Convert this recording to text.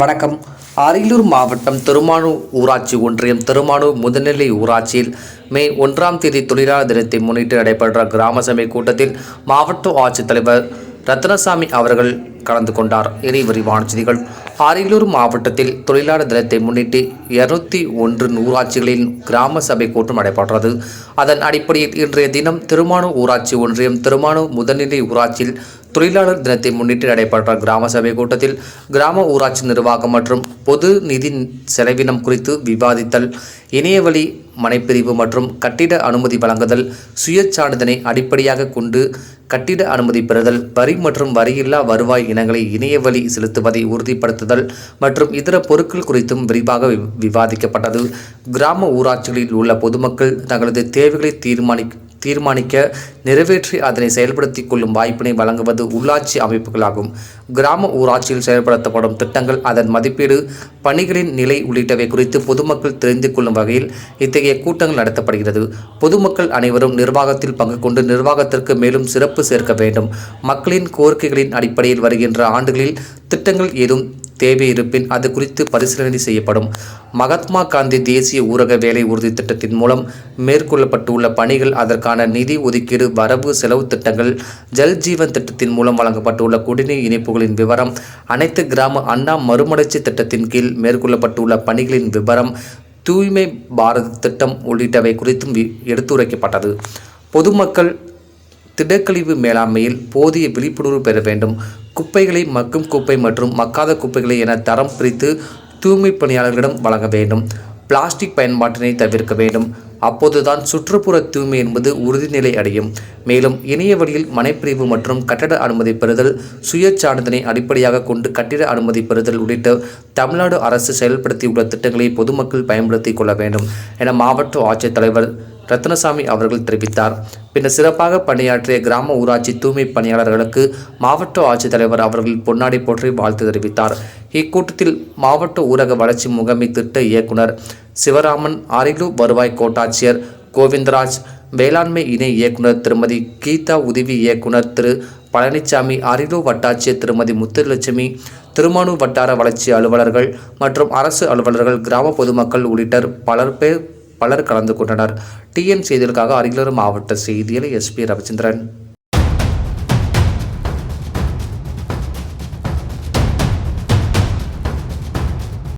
வணக்கம். அரியலூர் மாவட்டம் திருமானூர் ஊராட்சி ஒன்றியம் திருமானூர் முதுநிலை ஊராட்சியில் மே ஒன்றாம் தேதி தொழிலாளர் தினத்தை முன்னிட்டு நடைபெற்ற கிராம சபை கூட்டத்தில் மாவட்ட ஆட்சித்தலைவர் ரத்னசாமி அவர்கள் கலந்து கொண்டார். இனி விரிவான செய்திகள். அரியலூர் மாவட்டத்தில் தொழிலாளர் தினத்தை முன்னிட்டு இருநூத்தி ஒன்று ஊராட்சிகளின் கிராம சபை கூட்டம் நடைபெற்றது. அதன் அடிப்படையில் இன்றைய தினம் திருமானூர் ஊராட்சி ஒன்றியம் திருமானூர் முதல்நிலை ஊராட்சியில் தொழிலாளர் தினத்தை முன்னிட்டு நடைபெற்ற கிராம சபை கூட்டத்தில் கிராம ஊராட்சி நிர்வாகம் மற்றும் பொது நிதி செலவினம் குறித்து விவாதித்தல் இணையவழி மனைப்பிரிவு மற்றும் கட்டிட அனுமதி வழங்குதல் சுயச்சான்றிதனை அடிப்படையாக கொண்டு கட்டிட அனுமதி பெறுதல் வரி மற்றும் வரியில்லா வருவாய் இனங்களை இணையவழி செலுத்துவதை உறுதிப்படுத்துதல் மற்றும் இதர பொருட்கள் குறித்தும் விரிவாக விவாதிக்கப்பட்டது. கிராம ஊராட்சிகளில் உள்ள பொதுமக்கள் தங்களது தேவைகளை தீர்மானி தீர்மானிக்க நிறைவேற்றி அதனை செயல்படுத்திக் கொள்ளும் வாய்ப்பினை வழங்குவது உள்ளாட்சி அமைப்புகளாகும். கிராம ஊராட்சியில் செயல்படுத்தப்படும் திட்டங்கள் அதன் மதிப்பீடு பணிகளின் நிலை உள்ளிட்டவை குறித்து பொதுமக்கள் தெரிந்து கொள்ளும் வகையில் இத்தகைய கூட்டங்கள் நடத்தப்படுகிறது. பொதுமக்கள் அனைவரும் நிர்வாகத்தில் பங்கு கொண்டு நிர்வாகத்திற்கு மேலும் சிறப்பு சேர்க்க வேண்டும். மக்களின் கோரிக்கைகளின் அடிப்படையில் வருகின்ற ஆண்டுகளில் திட்டங்கள் ஏதும் தேவை இருப்பின் அது குறித்து பரிசீலனை செய்யப்படும். மகாத்மா காந்தி தேசிய ஊரக வேலை உறுதி திட்டத்தின் மூலம் மேற்கொள்ளப்பட்டுள்ள பணிகள் அதற்கான நிதி ஒதுக்கீடு வரவு செலவு திட்டங்கள் ஜல் ஜீவன் திட்டத்தின் மூலம் வழங்கப்பட்டுள்ள குடிநீர் இணைப்புகளின் விவரம் அனைத்து கிராம அண்ணா மறுமலர்ச்சி திட்டத்தின் கீழ் மேற்கொள்ளப்பட்டுள்ள பணிகளின் விவரம் தூய்மை பாரத திட்டம் உள்ளிட்டவை குறித்தும் வி- எடுத்துரைக்கப்பட்டது. பொதுமக்கள் திடக்கழிவு மேலாண்மையில் போதிய விழிப்புணர்வு பெற வேண்டும். குப்பைகளை மக்கும் குப்பை மற்றும் மக்காத குப்பைகளை என தரம் பிரித்து தூய்மை பணியாளர்களிடம் வழங்க வேண்டும். பிளாஸ்டிக் பயன்பாட்டினை தவிர்க்க வேண்டும். அப்போதுதான் சுற்றுப்புற தூய்மை என்பது உறுதிநிலை அடையும். மேலும் இணைய வழியில் மனைப்பிரிவு மற்றும் கட்டட அனுமதி பெறுதல் சுயச்சான்றிதழை அடிப்படையாக கொண்டு கட்டிட அனுமதி பெறுதல் உள்ளிட்ட தமிழ்நாடு அரசு செயல்படுத்தியுள்ள திட்டங்களை பொதுமக்கள் பயன்படுத்திக் கொள்ள வேண்டும் என மாவட்ட ஆட்சித்தலைவர் ரத்னசாமி அவர்கள் தெரிவித்தார். பின்னர் சிறப்பாக பணியாற்றிய கிராம ஊராட்சி தூய்மை பணியாளர்களுக்கு மாவட்ட ஆட்சித்தலைவர் அவர்கள் பொன்னாடி போற்றி வாழ்த்து தெரிவித்தார். இக்கூட்டத்தில் மாவட்ட ஊரக வளர்ச்சி முகமை திட்ட இயக்குனர் சிவராமன் அரியலூர் வருவாய் கோட்டாட்சியர் கோவிந்தராஜ் வேளாண்மை இணை இயக்குனர் திருமதி கீதா உதவி இயக்குனர் திரு பழனிசாமி அரியலூர் வட்டாட்சியர் திருமதி முத்துலட்சுமி திருமானூர் வட்டார வளர்ச்சி அலுவலர்கள் மற்றும் அரசு அலுவலர்கள் கிராம பொதுமக்கள் உள்ளிட்டர் பலர் பேர் பலர் கலந்து கொண்டனர். டிஎன் செய்திகளுக்காக அரியலூர் மாவட்ட செய்தியில் எஸ்பி ரவிச்சந்திரன்.